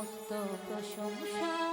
সমস্ত প্রশংসা।